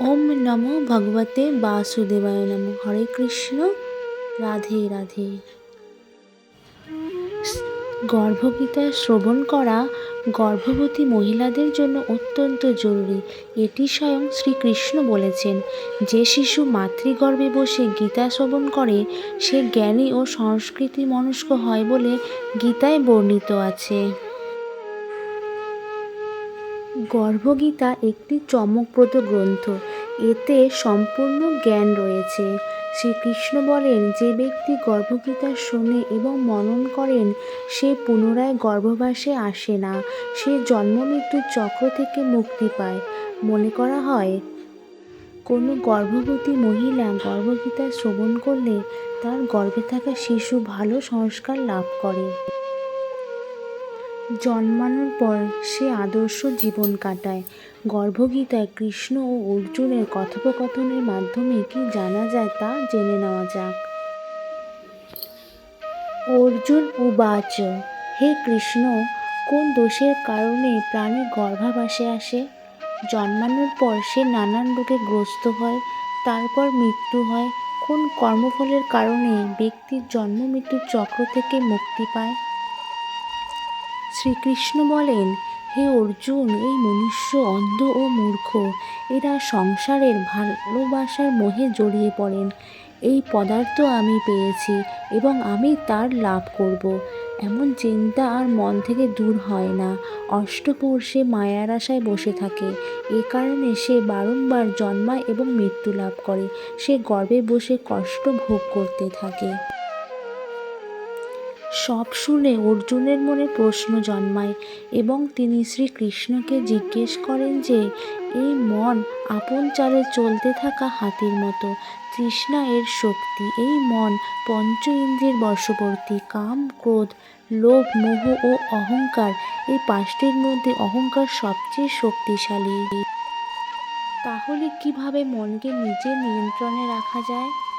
ওম নমো ভগবতে বাসুদেবায় নমঃ। হরে কৃষ্ণ, রাধে রাধে। গর্ভগীতা শ্রবণ করা গর্ভবতী মহিলাদের জন্য অত্যন্ত জরুরি। এটি স্বয়ং শ্রীকৃষ্ণ বলেছেন। যে শিশু মাতৃগর্ভে বসে গীতা শ্রবণ করে, সে জ্ঞানী ও সংস্কৃতি মনস্ক হয় বলে গীতায় বর্ণিত আছে। গর্ভগীতা একটি চমকপ্রদ গ্রন্থ। এতে সম্পূর্ণ জ্ঞান রয়েছে। শ্রীকৃষ্ণ বলেন, যে ব্যক্তি গর্ভগীতা শোনে এবং মনন করেন, সে পুনরায় গর্ভবাসে আসে না। সে জন্ম মৃত্যুর চক্র থেকে মুক্তি পায়। মনে করা হয়, কোনো গর্ভবতী মহিলা গর্ভগীতা শ্রবণ করলে তার গর্ভে থাকা শিশু ভালো সংস্কার লাভ করে। জন্মানোর পর সে আদর্শ জীবন কাটায়। গর্ভগীতায় কৃষ্ণ ও অর্জুনের কথোপকথনের মাধ্যমে কি জানা যায় তা জেনে নেওয়া যাক। অর্জুন উবাচ হে কৃষ্ণ, কোন দোষের কারণে প্রাণী গর্ভাবাসে আসে? জন্মানোর পর সে নানান রোগে গ্রস্ত হয়, তারপর মৃত্যু হয়। কোন কর্মফলের কারণে ব্যক্তির জন্ম মৃত্যুর চক্র থেকে মুক্তি পায়? শ্রীকৃষ্ণ বলেন হে অর্জুন, এই মনুষ্য অন্ধ ও মূর্খ। এরা সংসারের ভালোবাসার মোহে জড়িয়ে পড়েন। এই পদার্থ আমি পেয়েছি এবং আমি তার লাভ করব। এমন চিন্তা আর মন থেকে দূর হয় না। অষ্টপর সে মায়ার আশায় বসে থাকে। এ কারণে সে বারংবার জন্মায় এবং মৃত্যু লাভ করে। সে গর্বে বসে কষ্ট ভোগ করতে থাকে। সব শুনে অর্জুনের মনে প্রশ্ন জন্মায় এবং তিনি শ্রীকৃষ্ণকে জিজ্ঞেস করেন যে, এই মন আপন চালে চলতে থাকা হাতির মতো, তৃষ্ণা এর শক্তি, এই মন পঞ্চ ইন্দ্রিয়ের বশবর্তী, কাম, ক্রোধ, লোভ, মোহ ও অহংকার, এই পাঁচটির মধ্যে অহংকার সবচেয়ে শক্তিশালী। তাহলে কীভাবে মনকে নিজের নিয়ন্ত্রণে রাখা যায়?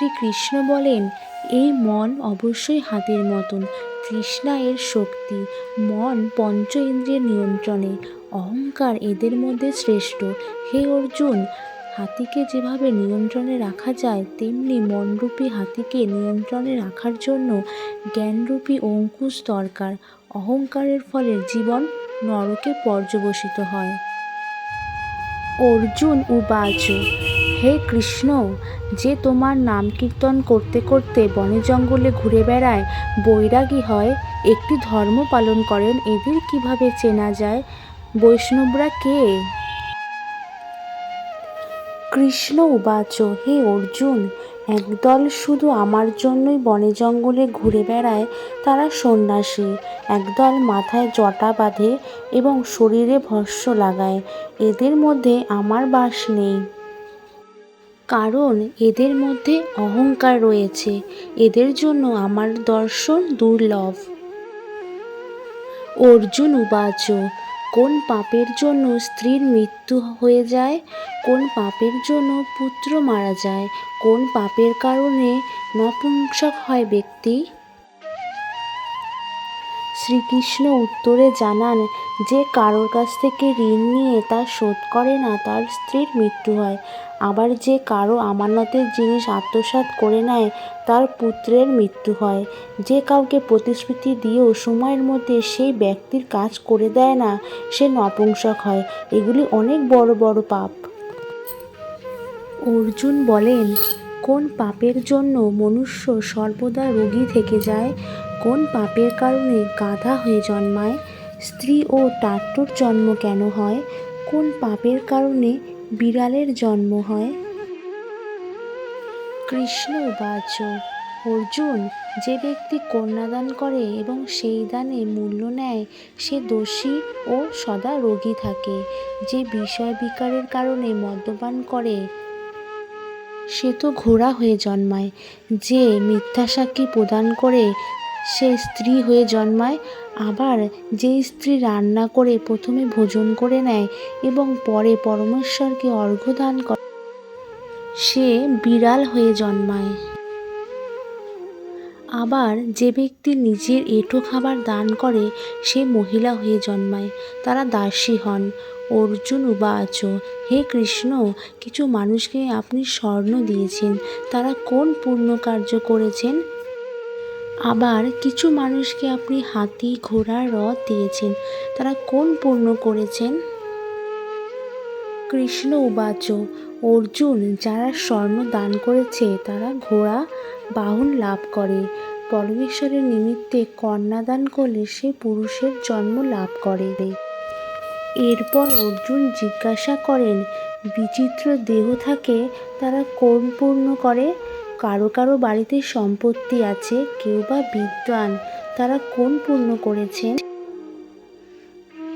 শ্রীকৃষ্ণ বলেন, এই মন অবশ্যই হাতের মতন। তৃষ্ণা এর শক্তি। মন পঞ্চ ইন্দ্রিয়ের নিয়ন্ত্রণে। অহংকার এদের মধ্যে শ্রেষ্ঠ। হে অর্জুন, হাতিকে যেভাবে নিয়ন্ত্রণে রাখা যায়, তেমনি মনরূপী হাতিকে নিয়ন্ত্রণে রাখার জন্য জ্ঞানরূপী অঙ্কুশ দরকার। অহংকারের ফলে জীবন নরকে পর্যবসিত হয়। অর্জুন উবাচ হে কৃষ্ণ, যে তোমার নাম কীর্তন করতে করতে বনে জঙ্গলে ঘুরে বেড়ায়, বৈরাগী হয়, একটি ধর্ম পালন করেন, এদের কীভাবে চেনা যায়? বৈষ্ণবরা কে? কৃষ্ণ উবাচ, হে অর্জুন, একদল শুধু আমার জন্যই বনে জঙ্গলে ঘুরে বেড়ায়, তারা সন্ন্যাসী, একদল মাথায় জটা বাঁধে এবং শরীরে ভস্য লাগায়, এদের মধ্যে আমার বাস নেই। কারণ এদের মধ্যে অহংকার রয়েছে। এদের জন্য আমার দর্শন দুর্লভ। অর্জুন উবাচ, কোন পাপের জন্য স্ত্রীর মৃত্যু হয়ে যায়? কোন পাপের জন্য পুত্র মারা যায়? কোন পাপের কারণে নপুংসক হয় ব্যক্তি? শ্রীকৃষ্ণ উত্তরে জানান, যে কারোর কাছ থেকে ঋণ নিয়ে তা শোধ করে না, তার স্ত্রীর মৃত্যু হয়। আবার যে কারও আমানতের জিনিস আত্মসাৎ করে নেয়, তার পুত্রের মৃত্যু হয়। যে কাউকে প্রতিশ্রুতি দিয়েও সময়ের মধ্যে সেই ব্যক্তির কাজ করে দেয় না, সে নপুংসক হয়। এগুলি অনেক বড় বড় পাপ। অর্জুন বলেন, কোন পাপের জন্য মনুষ্য সর্বদা রোগী থেকে যায়? কোন পাপের কারণে গাধা হয়ে জন্মায়? স্ত্রী ও টাট্টুর জন্ম কেন হয়? কোন পাপের কারণে বিড়ালের জন্ম হয়? কৃষ্ণ উবাচ অর্জুন যে ব্যক্তি কন্যাদান করে এবং সেই দানে মূল্য নেয়, সে দোষী ও সদা রোগী থাকে। যে বিষয় বিকারের কারণে মদ্যপান করে, সে তো ঘোড়া হয়ে জন্মায়। যে মিথ্যা সাক্ষী প্রদান করে সে স্ত্রী হয়ে জন্মায়, আবার যে স্ত্রী রান্না করে প্রথমে ভোজন করে নেয় এবং পরে পরমেশ্বরকে অর্ঘ্য দান করে, সে বিড়াল হয়ে জন্মায়। আবার যে ব্যক্তি নিজের এঁটো খাবার দান করে, সে মহিলা হয়ে জন্মায়। তারা দাসী হন। অর্জুন উবা উবাচ, হে কৃষ্ণ, কিছু মানুষকে আপনি স্বর্ণ দিয়েছেন। তারা কোন পূর্ণ কার্য করেছেন? আবার কিছু মানুষকে আপনি হাতি ঘোড়ার রথ দিয়েছেন। তারা কোন পূর্ণ করেছেন? কৃষ্ণ উবাচ অর্জুন যারা স্বর্ণ দান করেছে, তারা ঘোড়া বাহন লাভ করে। পরমেশ্বরের নিমিত্তে কন্যা দান করলে সে পুরুষের জন্ম লাভ করে। এরপর অর্জুন জিজ্ঞাসা করেন, বিচিত্র দেহ থাকে, তারা কোন পূর্ণ করে? কারও কারও বাড়িতে সম্পত্তি আছে, কেউ বা বিদ্বান, তারা কোন পূর্ণ করেছেন?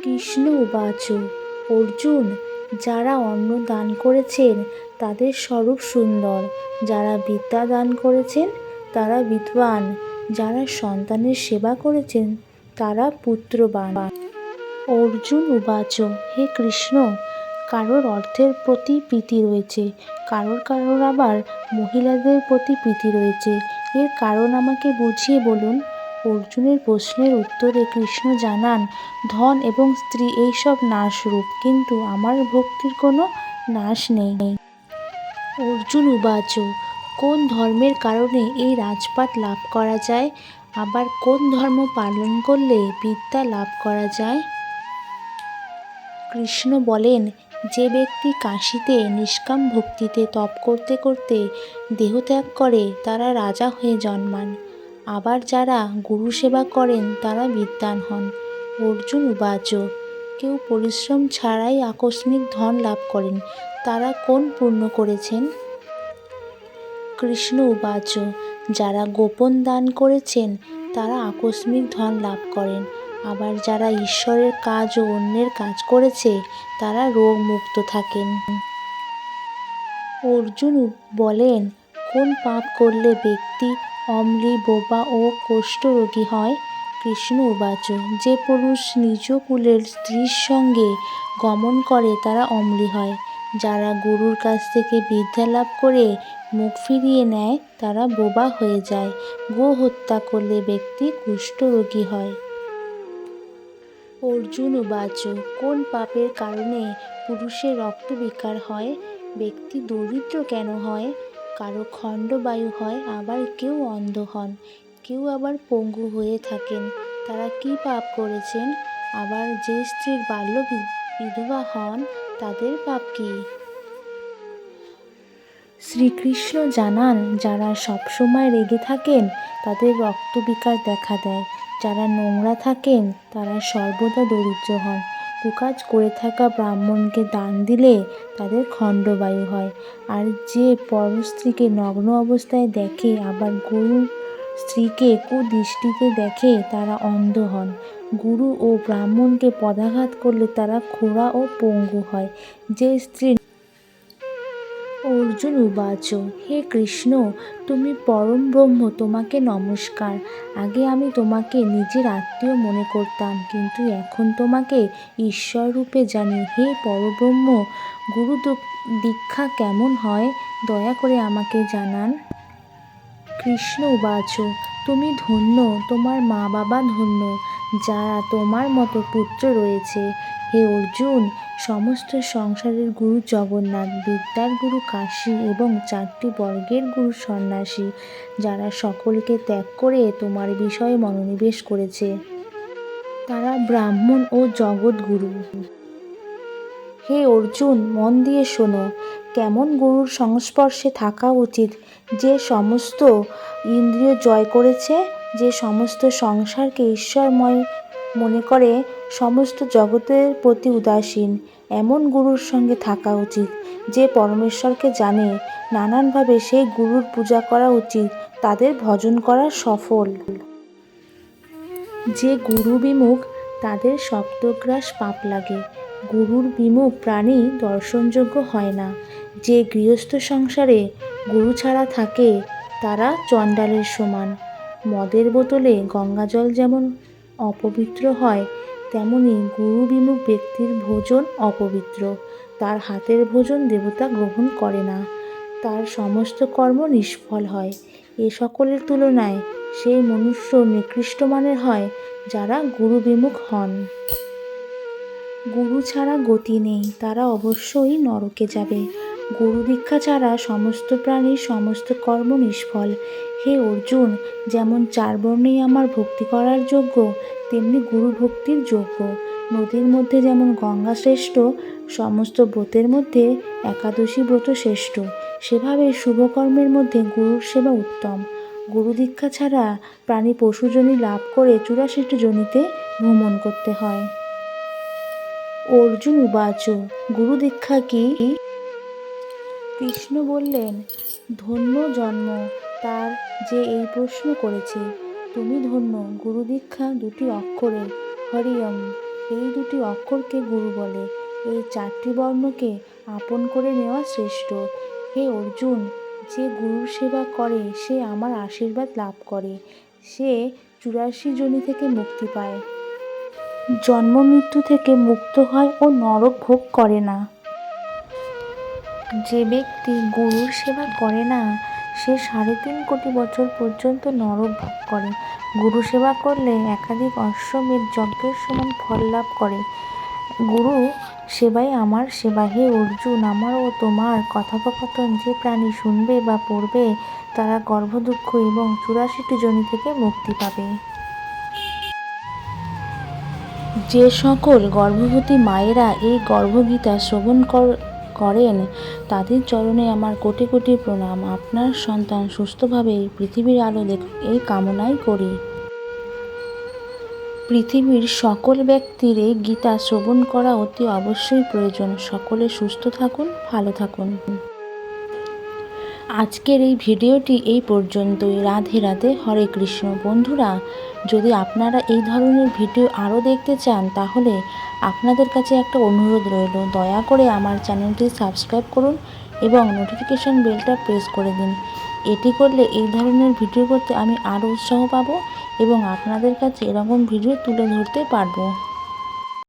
কৃষ্ণ উবাচ, অর্জুন, যারা অন্ন দান করেছেন, তাদের স্বরূপ সুন্দর। যারা বিদ্যা দান করেছেন, তারা বিদ্বান। যারা সন্তানের সেবা করেছেন, তারা পুত্রবান। অর্জুন উবাচ, হে কৃষ্ণ কারোর অর্থের প্রতি প্রীতি রয়েছে, কারোর কারোর আবার মহিলাদের প্রতি প্রীতি রয়েছে। এর কারণ আমাকে বুঝিয়ে বলুন? অর্জুনের প্রশ্নের উত্তরে কৃষ্ণ জানান, ধন এবং স্ত্রী এইসব নাশরূপ, কিন্তু আমার ভক্তির কোনো নাশ নেই। অর্জুন উবাচ, কোন ধর্মের কারণে এই রাজপাট লাভ করা যায়? আবার কোন ধর্ম পালন করলে বিদ্যা লাভ করা যায়? কৃষ্ণ বলেন যে ব্যক্তি কাশীতে নিষ্কাম ভক্তিতে তপ করতে করতে দেহত্যাগ করে, তারা রাজা হয়ে জন্মান। আবার যারা গুরু সেবা করেন, তারা বিদ্বান হন। অর্জুন উবাচ কেউ পরিশ্রম ছাড়াই আকস্মিক ধন লাভ করেন। তারা কোন পূর্ণ করেছেন? কৃষ্ণ উবাচ যারা গোপন দান করেছেন, তারা আকস্মিক ধন লাভ করেন। আবার যারা ঈশ্বরের কাজ ও অন্যের কাজ করেছে, তারা রোগ মুক্ত থাকেন। অর্জুন বলেন, কোন পাপ করলে ব্যক্তি অম্লি, বোবা ও কুষ্ঠরোগী হয়? কৃষ্ণ উবাচ, যে পুরুষ নিজ কুলের স্ত্রীর সঙ্গে গমন করে, তারা অম্লি হয়। যারা গুরুর কাছ থেকে বিদ্যা লাভ করে, মুখ ফিরিয়ে নেয়, তারা বোবা হয়ে যায়। গো হত্যা করলে ব্যক্তি কুষ্ঠরোগী হয়। অর্জুন উবাচ কোন পাপের কারণে পুরুষের রক্ত বিকার হয়? ব্যক্তি দরিদ্র কেন হয়? কারও খণ্ডবায়ু হয়, আবার কেউ অন্ধ হন, কেউ আবার পঙ্গু হয়ে থাকেন, তারা কি পাপ করেছেন? আবার যে স্ত্রীর বাল্য বিধবা হন, তাদের পাপ কী? শ্রীকৃষ্ণ জানান, যারা সবসময় রেগে থাকেন, তাদের রক্ত রক্তবিকার দেখা দেয়। যারা নোংরা থাকেন, তারা সর্বদা দরিদ্র হন। কুকাজ করে থাকা ব্রাহ্মণকে দান দিলে তাদের খণ্ডবায়ু হয়। আর যে পরস্ত্রীকে নগ্ন অবস্থায় দেখে, আবার গুরু স্ত্রীকে কুদৃষ্টিতে দেখে, তারা অন্ধ হন। গুরু ও ব্রাহ্মণকে পদাঘাত করলে তারা খোড়া ও পঙ্গু হয়। যে স্ত্রী অর্জুন উবাচ হে কৃষ্ণ, তুমি পরম ব্রহ্ম, তোমাকে নমস্কার। আগে আমি তোমাকে নিজের আত্মীয় মনে করতাম, কিন্তু এখন তোমাকে ঈশ্বর রূপে জানি। হে পরব্রহ্ম গুরু দীক্ষা কেমন হয়? দয়া করে আমাকে জানান। কৃষ্ণ উবাচ তুমি ধন্য, তোমার মা বাবা ধন্য, যারা তোমার মতো পুত্র রয়েছে। হে অর্জুন, সমস্ত সংসারের গুরু জগন্নাথ, বিদ্যার গুরু কাশী এবং চারটি বর্গের গুরু সন্ন্যাসী, যারা সকলকে ত্যাগ করে তোমার বিষয়ে মনোনিবেশ করেছে। তারা ব্রাহ্মণ ও জগৎগুরু। হে অর্জুন, মন দিয়ে শোনো কেমন গুরুর সংস্পর্শে থাকা উচিত? যে সমস্ত ইন্দ্রিয় জয় করেছে, যে সমস্ত সংসারকে ঈশ্বরময় মনে করে, সমস্ত জগতের প্রতি উদাসীন, এমন গুরুর সঙ্গে থাকা উচিত। যে পরমেশ্বরকে জানে, নানানভাবে সেই গুরুর পূজা করা উচিত, তাদের ভজন করা সফল। যে গুরু বিমুখ, তাদের সপ্তগ্রাস পাপ লাগে। গুরুর বিমুখ প্রাণী দর্শনযোগ্য হয় না। যে গৃহস্থ সংসারে গুরু ছাড়া থাকে, তারা চণ্ডালের সমান। মদের বোতলে গঙ্গাজল যেমন অপবিত্র হয়, তেমনি গুরু বিমুখ ব্যক্তির ভোজন অপবিত্র। তার হাতের ভোজন দেবতা গ্রহণ করে না। তার সমস্ত কর্ম নিষ্ফল হয়। এ সকলের তুলনায় সেই মনুষ্য নিকৃষ্ট মানের হয়, যারা গুরু বিমুখ হন। গুরু ছাড়া গতি নেই, তারা অবশ্যই নরকে যাবে। গুরু দীক্ষা ছাড়া সমস্ত প্রাণীর সমস্ত কর্ম নিষ্ফল। হে অর্জুন, যেমন চার বর্ণেই আমার ভক্তি করার যোগ্য, তেমনি গুরু ভক্তির যোগ্য। নদীর মধ্যে যেমন গঙ্গা শ্রেষ্ঠ, সমস্ত ব্রতের মধ্যে একাদশী ব্রত শ্রেষ্ঠ। সেভাবে শুভকর্মের মধ্যে গুরুর সেবা উত্তম। গুরু দীক্ষা ছাড়া প্রাণী পশুজনী লাভ করে চুরাশিটি জনিতে ভ্রমণ করতে হয়। অর্জুন উবাচ, গুরু দীক্ষা কি? কৃষ্ণ বললেন, ধন্য জন্ম তার যে এই প্রশ্ন করেছে। তুমি ধন্য, গুরু দীক্ষা দুটি অক্ষরে, হরিয়ম। এই দুটি অক্ষরকে গুরু বলে। এই চারটি বর্ণকে আপন করে নেওয়া শ্রেষ্ঠ। হে অর্জুন, যে গুরুর সেবা করে, সে আমার আশীর্বাদ লাভ করে। সে চুরাশি জনি থেকে মুক্তি পায়। জন্ম মৃত্যু থেকে মুক্ত হয় ও নরক ভোগ করে না। যে ব্যক্তি গুরুর সেবা করে না, সে সাড়ে তিন কোটি বছর পর্যন্ত নরক ভোগ করে। গুরু সেবা করলে একাধিক অশ্বমেধ যজ্ঞের সমান ফল লাভ করে। গুরু সেবাই আমার সেবা হে অর্জুন আমার ও তোমার কথোপকথন যে প্রাণী শুনবে বা পড়বে, তারা গর্ভদুঃখ এবং চুরাশিটি জনি থেকে মুক্তি পাবে। যে সকল গর্ভবতী মায়েরা এই গর্ভগীতা শ্রবণ কর- করেন, তাদের চরণে আমার কোটি কোটি প্রণাম। আপনার সন্তান সুস্থভাবে পৃথিবীর আলো দেখুক, এই কামনাই করি। পৃথিবীর সকল ব্যক্তির এই গীতা শ্রবণ করা অতি অবশ্যই প্রয়োজন। সকলে সুস্থ থাকুন, ভালো থাকুন। আজকের এই ভিডিওটি এই পর্যন্তই। রাধে রাধে, হরে কৃষ্ণ। বন্ধুরা, যদি আপনারা এই ধরনের ভিডিও আরও দেখতে চান, তাহলে আপনাদের কাছে একটা অনুরোধ রইল, দয়া করে আমার চ্যানেলটি সাবস্ক্রাইব করুন এবং নোটিফিকেশন বেলটা প্রেস করে দিন। এটি করলে এই ধরনের ভিডিও করতে আমি আরও উৎসাহ পাবো এবং আপনাদের কাছে এরকম ভিডিও তুলে ধরতে পারব।